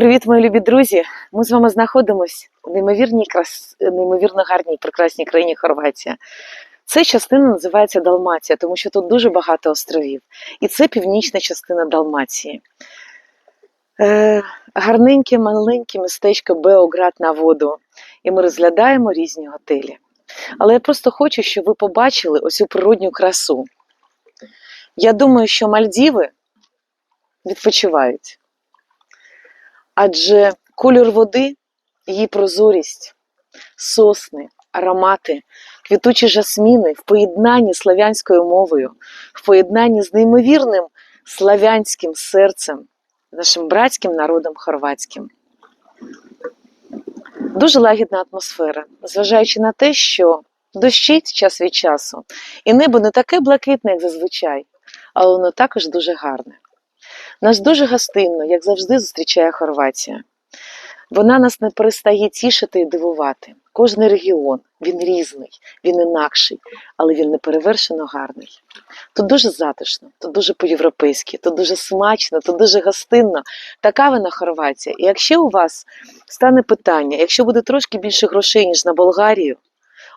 Привіт, мої любі друзі! Ми з вами знаходимося в неймовірній крас... неймовірно гарній прекрасній країні Хорватія. Це частина називається Далмація, тому що тут дуже багато островів. І це північна частина Далмації. Е, гарненьке, маленьке містечко Београд на воду. І ми розглядаємо різні готелі. Але я просто хочу, щоб ви побачили оцю природню красу. Я думаю, що Мальдіви відпочивають. Адже кольор води, її прозорість, сосни, аромати, квітучі жасміни в поєднанні з славянською мовою, в поєднанні з неймовірним славянським серцем, нашим братським народом хорватським. Дуже лагідна атмосфера, зважаючи на те, що дощить час від часу, і небо не таке блакитне, як зазвичай, але воно також дуже гарне. Нас дуже гостинно, як завжди, зустрічає Хорватія. Вона нас не перестає тішити і дивувати. Кожний регіон, він різний, він інакший, але він неперевершено гарний. Тут дуже затишно, тут дуже по-європейськи, тут дуже смачно, тут дуже гостинно. Така вона Хорватія. І якщо у вас стане питання, якщо буде трошки більше грошей, ніж на Болгарію,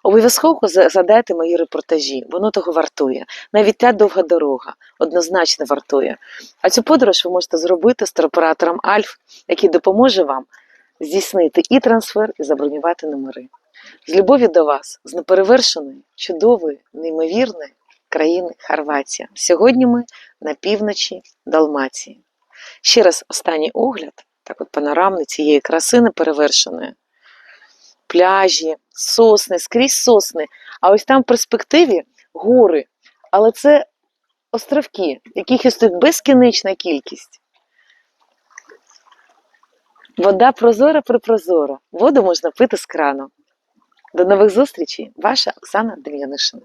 обов'язково за- задайте мої репортажі, воно того вартує. Навіть та довга дорога однозначно вартує. А цю подорож ви можете зробити з туроператором Альф, який допоможе вам здійснити і трансфер, і забронювати номери. З любові до вас, з неперевершеної, чудової, неймовірної країни Хорватія. Сьогодні ми на півночі Далмації. Ще раз останній огляд, так от панорамний цієї краси неперевершеної. Пляжі, сосни, скрізь сосни. А ось там в перспективі гори. Але це островки, яких існує безкінечна кількість. Вода прозора припрозора. Воду можна пити з крану. До нових зустрічей, ваша Оксана Дем'янишина.